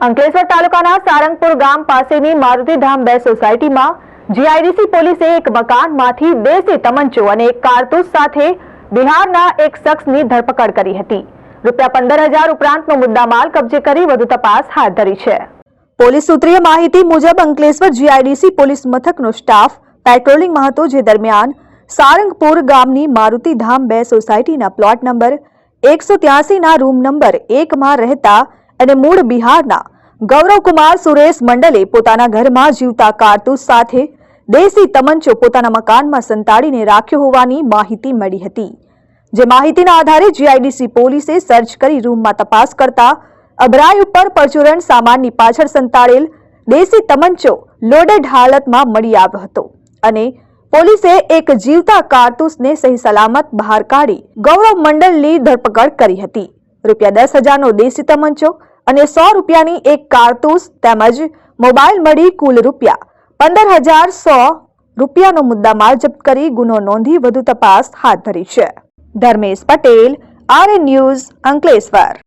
અંકલેશ્વર તાલુકાના સારંગપુર ગામ પાસેની મારુતિધામ બે સોસાયટીમાં જીઆઈડીસી પોલીસે એક મકાનમાંથી દેશી તમંચો અને એક કારતૂસ સાથે બિહારના એક શખ્સની ધરપકડ કરી હતી. રૂપિયા પંદર હજાર ઉપરાંતનો મુદ્દામાલ કબજે કરી વધુ તપાસ હાથ ધરી છે. પોલીસ સૂત્રીય માહિતી મુજબ અંકલેશ્વર જીઆઈડીસી પોલીસ મથકનો સ્ટાફ પેટ્રોલિંગમાં હતો જે દરમિયાન સારંગપુર ગામની મારુતિધામ બે સોસાયટીના પ્લોટ નંબર એકસો ત્યાસીના રૂમ નંબર એકમાં રહેતા અને મૂળ બિહારના ગૌરવકુમાર સુરેશ મંડલે પોતાના ઘરમાં જીવતા કારતૂસ સાથે દેશી તમંચો પોતાના મકાનમાં સંતાડીને રાખ્યો હોવાની માહિતી મળી હતી. જે માહિતીના આધારે જીઆઈડીસી પોલીસે સર્ચ કરી રૂમમાં તપાસ કરતા અભરાઈ ઉપર પરચુરણ સામાનની પાછળ સંતાડેલ દેશી તમંચો લોડેડ હાલતમાં મળી આવ્યો હતો અને પોલીસે એક જીવતા કારતૂસને સહી સલામત બહાર કાઢી ગૌરવ મંડળની ધરપકડ કરી હતી. રૂપિયા દસ હજારનો દેશી તમંચો અને સો રૂપિયાની એક કારતૂસ તેમજ મોબાઈલ મળી કુલ રૂપિયા પંદર હજાર સો રૂપિયાનો મુદ્દામાલ જપ્ત કરી ગુનો નોંધી વધુ તપાસ હાથ ધરી છે. Dharmesh Patel, RN news, Ankleshwar.